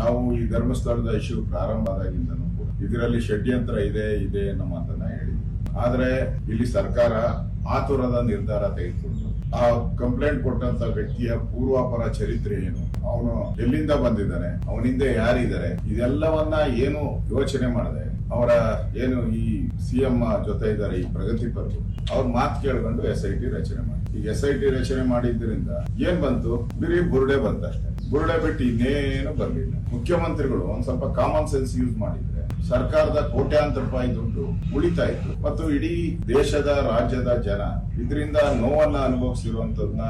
ನಾವು ಈ ಧರ್ಮಸ್ಥಳದ ಇಶ್ಯೂ ಪ್ರಾರಂಭ ಆದಾಗಿಂದನೂ ಕೂಡ ಇದರಲ್ಲಿ ಷಡ್ಯಂತ್ರ ಇದೆ ಇದೆ ಅನ್ನೋ ಮಾತನ್ನ ಹೇಳಿದ್ವಿ. ಆದ್ರೆ ಇಲ್ಲಿ ಸರ್ಕಾರ ಆತುರದ ನಿರ್ಧಾರ ತೆಗೆದುಕೊಂಡು ಆ ಕಂಪ್ಲೇಂಟ್ ಕೊಟ್ಟಂತ ವ್ಯಕ್ತಿಯ ಪೂರ್ವಾಪರ ಚರಿತ್ರೆ ಏನು? ಅವನು ಎಲ್ಲಿಂದ ಬಂದಿದ್ದಾನೆ? ಅವನಿಂದ ಯಾರಿದ್ದಾರೆ? ಇದೆಲ್ಲವನ್ನ ಏನು ಯೋಚನೆ ಮಾಡಿದೆ, ಅವರ ಏನು ಈ ಸಿಎಂ ಜೊತೆ ಇದ್ದಾರೆ, ಈ ಪ್ರಗತಿಪರರು ಅವ್ರ ಮಾತು ಕೇಳ್ಕೊಂಡು ಎಸ್ ಐ ಟಿ ರಚನೆ ಮಾಡಿ ಈಗ ಎಸ್ ಐ ಟಿ ರಚನೆ ಮಾಡಿದ್ರಿಂದ ಏನ್ ಬಂತು? ಬರೀ ಬುರುಡೆ ಬಂತಷ್ಟೇ. ಬುರುಡೆ ಬಿಟ್ಟು ಇನ್ನೇನು ಬರಲಿಲ್ಲ. ಮುಖ್ಯಮಂತ್ರಿಗಳು ಒಂದ್ ಸ್ವಲ್ಪ ಕಾಮನ್ ಸೆನ್ಸ್ ಯೂಸ್ ಮಾಡಿದ್ರೆ ಸರ್ಕಾರದ ಕೋಟ್ಯಾಂತರ ರೂಪಾಯಿ ದುಡ್ಡು ಉಳಿತಾ ಮತ್ತು ಇಡೀ ದೇಶದ, ರಾಜ್ಯದ ಜನ ಇದರಿಂದ ನೋವನ್ನ ಅನುಭವಿಸಿರುವಂತದನ್ನ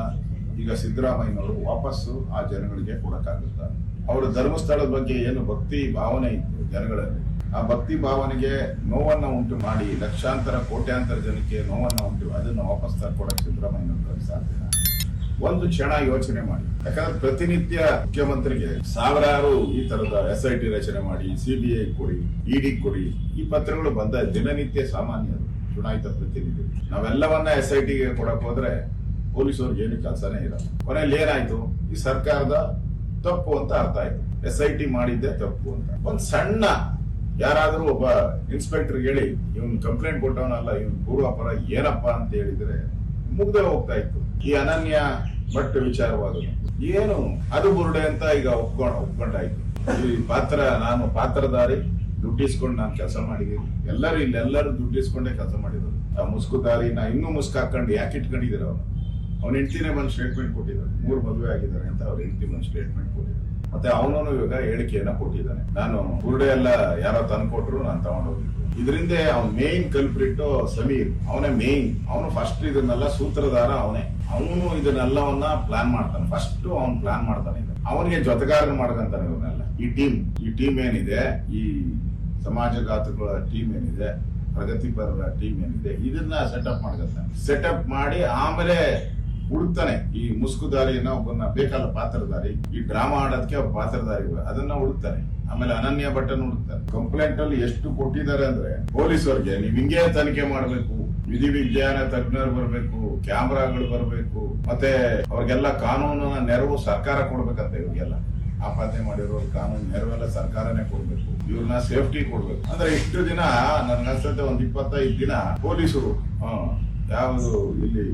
ಈಗ ಸಿದ್ದರಾಮಯ್ಯನವರು ವಾಪಸ್ಸು ಆ ಜನಗಳಿಗೆ ಕೊಡಕ್ಕಾಗುತ್ತ? ಅವರ ಧರ್ಮಸ್ಥಳದ ಬಗ್ಗೆ ಏನು ಭಕ್ತಿ ಭಾವನೆ ಇತ್ತು ಜನಗಳಲ್ಲಿ? ಆ ಭಕ್ತಿ ಭಾವನೆಗೆ ನೋವನ್ನ ಉಂಟು ಮಾಡಿ ಲಕ್ಷಾಂತರ, ಕೋಟ್ಯಾಂತರ ಜನಕ್ಕೆ ನೋವನ್ನ ಉಂಟು. ಅದನ್ನ ವಾಪಸ್ ತರ್ಕೊಡಕ್ ಸಿದ್ದರಾಮಯ್ಯನವರು ಸಾಧ್ಯ ಒಂದು ಕ್ಷಣ ಯೋಚನೆ ಮಾಡಿ. ಯಾಕಂದ್ರೆ ಪ್ರತಿನಿತ್ಯ ಮುಖ್ಯಮಂತ್ರಿಗೆ ಸಾವಿರಾರು ಈ ತರದ ಎಸ್ ಐ ಟಿ ರಚನೆ ಮಾಡಿ ಸಿಬಿಐ ಕೊಡಿ ಇಡಿ ಕೊಡಿ, ಈ ಪತ್ರಗಳು ಬಂದ ದಿನನಿತ್ಯ ಸಾಮಾನ್ಯರು ಚುನಾಯಿತ ಪ್ರತಿನಿಧಿ. ನಾವೆಲ್ಲವನ್ನ ಎಸ್ ಐ ಟಿಗೆ ಕೊಡಕ್ ಹೋದ್ರೆ ಪೊಲೀಸವ್ರಿಗೆ ಏನು ಕೆಲಸನೇ ಇರಲ್ಲ ಕೊನೆಯಲ್ಲಿ ಏನಾಯ್ತು? ಈ ಸರ್ಕಾರದ ತಪ್ಪು ಅಂತ ಅರ್ಥ ಆಯ್ತು. ಎಸ್ ಐ ಟಿ ಮಾಡಿದ್ದೆ ತಪ್ಪು ಅಂತ. ಒಂದ್ ಸಣ್ಣ ಯಾರಾದ್ರೂ ಒಬ್ಬ ಇನ್ಸ್ಪೆಕ್ಟರ್ ಹೇಳಿ, ಇವನ್ ಕಂಪ್ಲೇಂಟ್ ಕೊಟ್ಟವನಲ್ಲ, ಇವನ್ ಪೂರ್ವಾಪರ ಏನಪ್ಪಾ ಅಂತ ಹೇಳಿದ್ರೆ ಮುಗ್ದೆ ಹೋಗ್ತಾ ಇತ್ತು ಈ ಅನನ್ಯ ಭಟ್ ವಿಚಾರವಾದ ಏನು? ಅದು ಬುರುಡೆ ಅಂತ ಈಗ ಒಪ್ಕೊಂಡ್ ಒಪ್ಕೊಂಡಾಯ್ತು. ಈ ಪಾತ್ರ ನಾನು ಪಾತ್ರಧಾರಿ, ದುಡ್ಡಿಸ್ಕೊಂಡು ನಾನು ಕೆಲಸ ಮಾಡಿದ್ದೀನಿ. ಎಲ್ಲರೂ ಇಲ್ಲಿ ಎಲ್ಲರೂ ದುಡ್ಡಿಸ್ಕೊಂಡೇ ಕೆಲಸ ಮಾಡಿದ್ರು. ಆ ಮುಸ್ಕುದಾರಿನ ಇನ್ನೂ ಮುಸ್ಕ್ ಹಾಕೊಂಡು ಯಾಕೆ ಇಟ್ಕೊಂಡಿದ್ದಾರೆ ಅವನು. ಅವ್ನ ಹೆಂಡತಿನೇ ಬಂದು ಸ್ಟೇಟ್ಮೆಂಟ್ ಕೊಟ್ಟಿದ್ದಾರೆ ಮೂರು ಮದುವೆ ಆಗಿದ್ದಾರೆ ಅಂತ ಅವ್ರ ಹೆಂಡತಿ ಬಂದು ಸ್ಟೇಟ್ಮೆಂಟ್ ಕೊಟ್ಟಿದ್ದಾರೆ ಮತ್ತೆ ಅವನು ಇವಾಗ ಹೇಳಿಕೆಯನ್ನ ಕೊಟ್ಟಿದ್ದಾನೆ. ನಾನು ಬುರುಡೆ ಎಲ್ಲ ಯಾರೋ ತಂದು ಕೊಟ್ಟರು ನಾನು ತಗೊಂಡೋಗಿದ್ದು. ಇದರಿಂದ ಅವ್ನ ಮೇನ್ ಕಲ್ಪ್ರಿಟ್ ಸಮೀರ್. ಅವನೇ ಮೇನ್ ಅವನು ಫಸ್ಟ್ ಇದನ್ನೆಲ್ಲ ಸೂತ್ರಧಾರ ಅವನೇ. ಅವನು ಇದನ್ನೆಲ್ಲವನ್ನ ಪ್ಲಾನ್ ಮಾಡ್ತಾನೆ. ಫಸ್ಟ್ ಅವನ್ ಪ್ಲಾನ್ ಮಾಡ್ತಾನೆ. ಅವನಿಗೆ ಜೊತೆಗಾರನ ಮಾಡ್ಕೊಂತಾನೆ ಇವನ್ನೆಲ್ಲ ಈ ಟೀಮ್ ಈ ಟೀಮ್ ಏನಿದೆ? ಈ ಸಮಾಜಘಾತುಗಳ ಟೀಮ್ ಏನಿದೆ? ಪ್ರಗತಿಪರರ ಟೀಮ್ ಏನಿದೆ? ಇದನ್ನ ಸೆಟಪ್ ಸೆಟ್ ಸೆಟಪ್ ಮಾಡಿ ಆಮೇಲೆ ಹುಡುಕ್ತಾನೆ. ಈ ಮುಸ್ಕುದಾರಿಯನ್ನ ಒಬ್ಬನ ಬೇಕಾದ ಪಾತ್ರಧಾರಿ ಈ ಡ್ರಾಮಾ ಆಡೋದಕ್ಕೆ ಒಬ್ಬ ಪಾತ್ರಧಾರಿ ಅದನ್ನ ಹುಡುಕ್ತಾನೆ. ಆಮೇಲೆ ಅನನ್ಯ ಭಟ್ಟನ್ ಹುಡುಕ್ತಾನೆ. ಕಂಪ್ಲೇಂಟ್ ಅಲ್ಲಿ ಎಷ್ಟು ಕೊಟ್ಟಿದ್ದಾರೆ ಅಂದ್ರೆ ಪೊಲೀಸರಿಗೆ ನೀವು ಹಿಂಗೆ ತನಿಖೆ ಮಾಡಬೇಕು, ವಿಧಿ ವಿಜ್ಞಾನ ತಜ್ಞರು ಬರಬೇಕು, ಕ್ಯಾಮ್ರಾಗಳು ಬರಬೇಕು, ಮತ್ತೆ ಅವ್ರಿಗೆಲ್ಲ ಕಾನೂನಿನ ನೆರವು ಸರ್ಕಾರ ಕೊಡ್ಬೇಕಂತ ಇವ್ರಿಗೆಲ್ಲ. ಆಪಾದನೆ ಮಾಡಿರೋ ಕಾನೂನು ನೆರವೆಲ್ಲ ಸರ್ಕಾರನೇ ಕೊಡ್ಬೇಕು. ಇವ್ರನ್ನ ಸೇಫ್ಟಿ ಕೊಡ್ಬೇಕು. ಅಂದ್ರೆ ಇಷ್ಟು ದಿನ ನನ್ಗನ್ಸತ್ತೆ ಒಂದ್ ಇಪ್ಪತ್ತೈದು ದಿನ ಪೊಲೀಸರು ಯಾವುದು ಇಲ್ಲಿ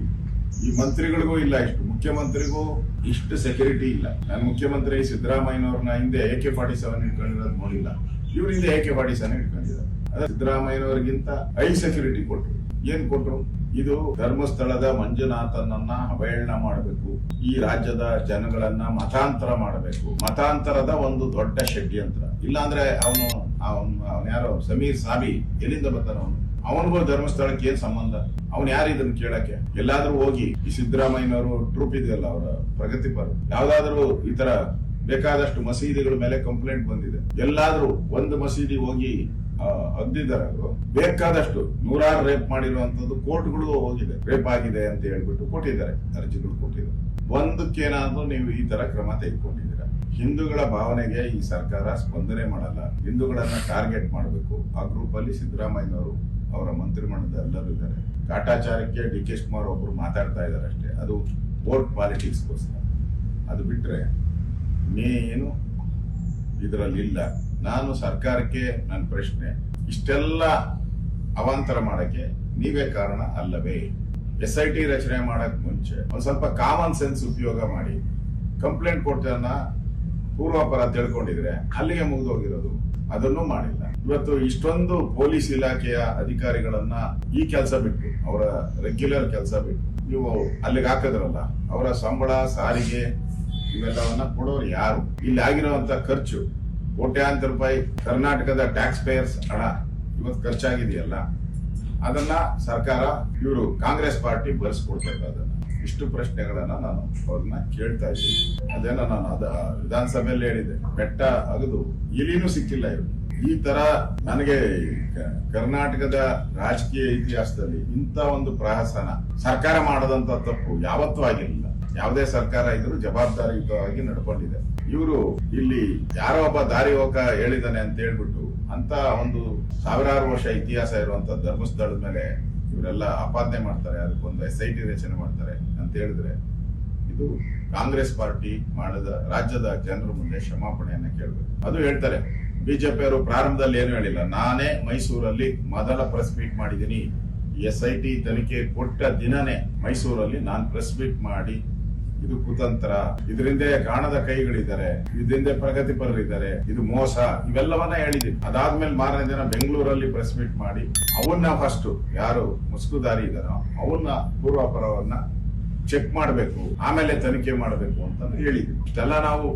ಈ ಮಂತ್ರಿಗಳಿಗೂ ಇಲ್ಲ ಇಷ್ಟು. ಮುಖ್ಯಮಂತ್ರಿಗೂ ಇಷ್ಟು ಸೆಕ್ಯೂರಿಟಿ ಇಲ್ಲ. ನಾನು ಮುಖ್ಯಮಂತ್ರಿ ಸಿದ್ದರಾಮಯ್ಯನವ್ರನ್ನ ಹಿಂದೆ ಎ ಕೆ ಫಾರ್ಟಿ ಸೆವೆನ್ ಇಟ್ಕೊಂಡಿರೋದು ನೋಡಿಲ್ಲ. ಇವ್ರ ಹಿಂದೆ ಎ ಕೆ ಫಾರ್ಟಿ ಸೆವೆನ್ ಇಟ್ಕೊಂಡಿದ್ದಾರೆ ಅದೇ ಸಿದ್ದರಾಮಯ್ಯನವರಿಗಿಂತ ಐ ಸೆಕ್ಯೂರಿಟಿ ಕೊಟ್ರು. ಏನ್ ಕೊಟ್ರು? ಇದು ಧರ್ಮಸ್ಥಳದ ಮಂಜುನಾಥನನ್ನ ಅವಹೇಳನ ಮಾಡಬೇಕು. ಈ ರಾಜ್ಯದ ಜನಗಳನ್ನ ಮತಾಂತರ ಮಾಡಬೇಕು. ಮತಾಂತರದ ಒಂದು ದೊಡ್ಡ ಷಡ್ಯಂತ್ರ. ಇಲ್ಲಾಂದ್ರೆ ಅವನು ಅವನು ಯಾರೋ? ಸಮೀರ್ ಸಾಬಿ. ಎಲ್ಲಿಂದ ಬರ್ತಾನ ಅವನು? ಅವನಿಗೂ ಧರ್ಮಸ್ಥಳಕ್ಕೆ ಏನ್ ಸಂಬಂಧ? ಅವನ್ ಯಾರು ಇದನ್ನ ಕೇಳಕ್ಕೆ? ಎಲ್ಲಾದ್ರೂ ಹೋಗಿ ಈ ಸಿದ್ದರಾಮಯ್ಯನವರು ಟ್ರೂಪ್ ಇದೆಯಲ್ಲ, ಅವರ ಪ್ರಗತಿಪರ ಯಾವ್ದಾದ್ರು ಈ ತರ ಬೇಕಾದಷ್ಟು ಮಸೀದಿಗಳ ಮೇಲೆ ಕಂಪ್ಲೇಂಟ್ ಬಂದಿದೆ. ಎಲ್ಲಾದ್ರೂ ಒಂದು ಮಸೀದಿ ಹೋಗಿ ಅಗ್ದಿದ್ದಾರೆ ಅವರು. ಬೇಕಾದಷ್ಟು ನೂರಾರು ರೇಪ್ ಮಾಡಿರುವಂತದ್ದು ಕೋರ್ಟ್ಗಳು ಹೋಗಿದೆ. ರೇಪ್ ಆಗಿದೆ ಅಂತ ಹೇಳ್ಬಿಟ್ಟು ಕೊಟ್ಟಿದ್ದಾರೆ, ಅರ್ಜಿಗಳು ಕೊಟ್ಟಿದ್ದಾರೆ. ಒಂದಕ್ಕೇನಾದ್ರೂ ನೀವು ಈ ತರ ಕ್ರಮ ತೆಗೆದುಕೊಂಡಿದ್ದೀರಾ? ಹಿಂದೂಗಳ ಭಾವನೆಗೆ ಈ ಸರ್ಕಾರ ಸ್ಪಂದನೆ ಮಾಡಲ್ಲ. ಹಿಂದೂಗಳನ್ನ ಟಾರ್ಗೆಟ್ ಮಾಡಬೇಕು. ಆ ಗ್ರೂಪ್ ಅಲ್ಲಿ ಸಿದ್ದರಾಮಯ್ಯನವರು ಅವರ ಮಂತ್ರಿಮಂಡಲದ ಎಲ್ಲರೂ ಇದ್ದಾರೆ. ಕಾಟಾಚಾರಕ್ಕೆ ಡಿ ಕೆ ಕುಮಾರ್ ಒಬ್ಬರು ಮಾತಾಡ್ತಾ ಇದ್ದಾರೆ ಅಷ್ಟೇ. ಅದು ವೋಟ್ ಪಾಲಿಟಿಕ್ಸ್ಗೋಸ್ಕರ ಅದು ಬಿಟ್ರೆ ಏನು? ಇದರಲ್ಲಿ ಇಲ್ಲ. ನಾನು ಸರ್ಕಾರಕ್ಕೆ ನನ್ನ ಪ್ರಶ್ನೆ. ಇಷ್ಟೆಲ್ಲ ಅವಾಂತರ ಮಾಡಕ್ಕೆ ನೀವೇ ಕಾರಣ ಅಲ್ಲವೇ? ಎಸ್ ಐ ಟಿ ರಚನೆ ಮಾಡಕ್ ಮುಂಚೆ ಒಂದು ಸ್ವಲ್ಪ ಕಾಮನ್ ಸೆನ್ಸ್ ಉಪಯೋಗ ಮಾಡಿ. ಕಂಪ್ಲೇಂಟ್ ಕೊಟ್ಟನ್ನ ಪೂರ್ವಾಪರ ತಿಳ್ಕೊಂಡಿದ್ರೆ ಅಲ್ಲಿಗೆ ಮುಗಿದೋಗಿರೋದು. ಅದನ್ನು ಮಾಡಿಲ್ಲ ಇವತ್ತು ಇಷ್ಟೊಂದು ಪೊಲೀಸ್ ಇಲಾಖೆಯ ಅಧಿಕಾರಿಗಳನ್ನ ಈ ಕೆಲಸ ಬಿಟ್ಟು, ಅವರ ರೆಗ್ಯುಲರ್ ಕೆಲಸ ಬಿಟ್ಟು ನೀವು ಅಲ್ಲಿಗೆ ಹಾಕಿದ್ರಲ್ಲ, ಅವರ ಸಂಬಳ, ಸಾರಿಗೆ ಇವೆಲ್ಲವನ್ನ ಕೊಡೋರು ಯಾರು? ಇಲ್ಲಿ ಆಗಿರುವಂತ ಖರ್ಚು ಕೋಟ್ಯಾಂತರ ರೂಪಾಯಿ ಕರ್ನಾಟಕದ ಟ್ಯಾಕ್ಸ್ ಪೇಯರ್ಸ್ ಹಣ ಇವತ್ತು ಖರ್ಚಾಗಿದೆಯಲ್ಲ, ಅದನ್ನ ಸರ್ಕಾರ ಇವರು ಕಾಂಗ್ರೆಸ್ ಪಾರ್ಟಿ ಬಳಸ್ಕೊಡ್ಬೇಕು ಅದನ್ನ ಇಷ್ಟು ಪ್ರಶ್ನೆಗಳನ್ನ ನಾನು ಅವ್ರನ್ನ ಕೇಳ್ತಾ ಇದ್ದೀನಿ. ಅದೇನ ನಾನು ಅದ ವಿಧಾನಸಭೆಯಲ್ಲಿ ಹೇಳಿದೆ ಬೆಟ್ಟ ಅಗದು ಇಲಿನೂ ಸಿಕ್ಕಿಲ್ಲ ಇವರು. ಈ ತರ ನನಗೆ ಕರ್ನಾಟಕದ ರಾಜಕೀಯ ಇತಿಹಾಸದಲ್ಲಿ ಇಂಥ ಒಂದು ಪ್ರಹಸನ ಸರ್ಕಾರ ಮಾಡದಂತ ತಪ್ಪು ಯಾವತ್ತೂ ಆಗಿರಲಿಲ್ಲ. ಯಾವುದೇ ಸರ್ಕಾರ ಇದ್ರೂ ಜವಾಬ್ದಾರಿಯುತವಾಗಿ ನಡ್ಕೊಂಡಿದೆ. ಇವರು ಇಲ್ಲಿ ಯಾರೋ ಒಬ್ಬ ದಾರಿ ಹೋಗ ಹೇಳಿದಾನೆ ಅಂತ ಹೇಳ್ಬಿಟ್ಟು ಅಂತ ಒಂದು ಸಾವಿರಾರು ವರ್ಷ ಇತಿಹಾಸ ಇರುವಂತ ಧರ್ಮಸ್ಥಳದ ಮೇಲೆ ಇವರೆಲ್ಲ ಆಪಾದನೆ ಮಾಡ್ತಾರೆ, ಅದಕ್ಕೊಂದು ಎಸ್ ಐ ಟಿ ರಚನೆ ಮಾಡ್ತಾರೆ ಅಂತ ಹೇಳಿದ್ರೆ ಇದು ಕಾಂಗ್ರೆಸ್ ಪಾರ್ಟಿ ಮಾಡಿದ, ರಾಜ್ಯದ ಜನರ ಮುಂದೆ ಕ್ಷಮಾಪಣೆಯನ್ನ ಕೇಳಬೇಕು. ಅದು ಹೇಳ್ತಾರೆ ಬಿಜೆಪಿ ಅವರು ಪ್ರಾರಂಭದಲ್ಲಿ ಏನು ಹೇಳಿಲ್ಲ, ನಾನೇ ಮೈಸೂರಲ್ಲಿ ಮೊದಲ ಪ್ರೆಸ್ ಮೀಟ್ ಮಾಡಿದ್ದೀನಿ. ಎಸ್ ಐ ಟಿ ತನಿಖೆ ಕೊಟ್ಟ ದಿನನೇ ಮೈಸೂರಲ್ಲಿ ನಾನು ಪ್ರೆಸ್ ಮೀಟ್ ಮಾಡಿ ಇದು ಕುತಂತ್ರ. ಇದರಿಂದ ಕಾಣದ ಕೈಗಳಿದ್ದಾರೆ. ಇದರಿಂದ ಪ್ರಗತಿಪರರಿದ್ದಾರೆ ಇದು ಮೋಸ. ಇವೆಲ್ಲವನ್ನ ಹೇಳಿದ್ವಿ ಅದಾದ್ಮೇಲೆ ಮಾರನೇ ದಿನ ಬೆಂಗಳೂರಲ್ಲಿ ಪ್ರೆಸ್ ಮೀಟ್ ಮಾಡಿ, ಅವನ್ನ ಫಸ್ಟ್ ಯಾರು ಮುಸುಕುದಾರಿ ಇದಾರೋ ಅವನ್ನ ಪೂರ್ವಾಪರವನ್ನ ಚೆಕ್ ಮಾಡಬೇಕು. ಆಮೇಲೆ ತನಿಖೆ ಮಾಡಬೇಕು ಅಂತ ಹೇಳಿದ್ವಿ ಇಷ್ಟೆಲ್ಲ ನಾವು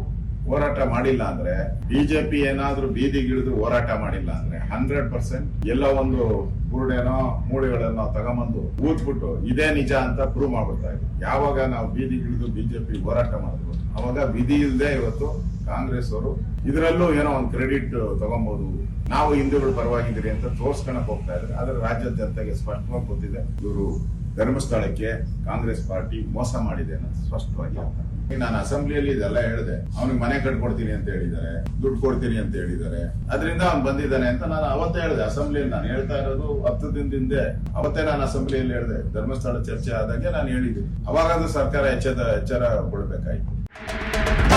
ಹೋರಾಟ ಮಾಡಿಲ್ಲ ಅಂದ್ರೆ ಬಿಜೆಪಿ ಏನಾದ್ರೂ ಬೀದಿಗಿಳಿದು ಹೋರಾಟ ಮಾಡಿಲ್ಲ ಅಂದ್ರೆ ಹಂಡ್ರೆಡ್ ಪರ್ಸೆಂಟ್ ಎಲ್ಲ ಒಂದು ಬುರುಡೆನೋ, ಮೂಳೆಗಳನ್ನೋ ತಗೊಂಬಂದು ಊದ್ಬಿಟ್ಟು ಇದೇ ನಿಜ ಅಂತ ಪ್ರೂವ್ ಮಾಡ್ಬಿಡ್ತಾ ಇದ್ರು ಯಾವಾಗ ನಾವು ಬೀದಿಗಿಳಿದು ಬಿಜೆಪಿ ಹೋರಾಟ ಮಾಡಿದ್ರು ಅವಾಗ ವಿಧಿ ಇಲ್ಲದೆ ಇವತ್ತು ಕಾಂಗ್ರೆಸ್ ಅವರು ಇದರಲ್ಲೂ ಏನೋ ಒಂದು ಕ್ರೆಡಿಟ್ ತಗೊಬಹುದು ನಾವು ಹಿಂದೂಗಳು ಪರವಾಗಿದ್ದೀರಿ ಅಂತ ತೋರ್ಸ್ಕೊಳಕ್ ಹೋಗ್ತಾ ಇದ್ರೆ ಆದ್ರೆ ರಾಜ್ಯದ ಜನತೆಗೆ ಸ್ಪಷ್ಟವಾಗಿ ಗೊತ್ತಿದೆ, ಇವರು ಧರ್ಮಸ್ಥಳಕ್ಕೆ ಕಾಂಗ್ರೆಸ್ ಪಾರ್ಟಿ ಮೋಸ ಮಾಡಿದೆ ಅನ್ನೋದು ಸ್ಪಷ್ಟವಾಗಿ ಅರ್ಥ. ನಾನು ಅಸೆಂಬ್ಲಿಯಲ್ಲಿ ಇದೆಲ್ಲ ಹೇಳಿದೆ. ಅವನಿಗೆ ಮನೆ ಕಟ್ಕೊಡ್ತೀನಿ ಅಂತ ಹೇಳಿದ್ದಾರೆ. ದುಡ್ಡು ಕೊಡ್ತೀನಿ ಅಂತ ಹೇಳಿದ್ದಾರೆ. ಅದರಿಂದ ಅವ್ನು ಬಂದಿದ್ದಾನೆ ಅಂತ ನಾನು ಅವತ್ತೇ ಹೇಳಿದೆ. ಅಸೆಂಬ್ಲಿಯಲ್ಲಿ ನಾನು ಹೇಳ್ತಾ ಇರೋದು ಹತ್ತು ದಿನದಿಂದ ಅವತ್ತೇ ನಾನು ಅಸೆಂಬ್ಲಿಯಲ್ಲಿ ಹೇಳಿದೆ. ಧರ್ಮಸ್ಥಳ ಚರ್ಚೆ ಆದಾಗೆ ನಾನು ಹೇಳಿದ್ದೀನಿ. ಅವಾಗಾದ್ರೂ ಸರ್ಕಾರ ಎಚ್ಚರ ಎಚ್ಚರ ಕೊಡ್ಬೇಕಾಯ್ತು.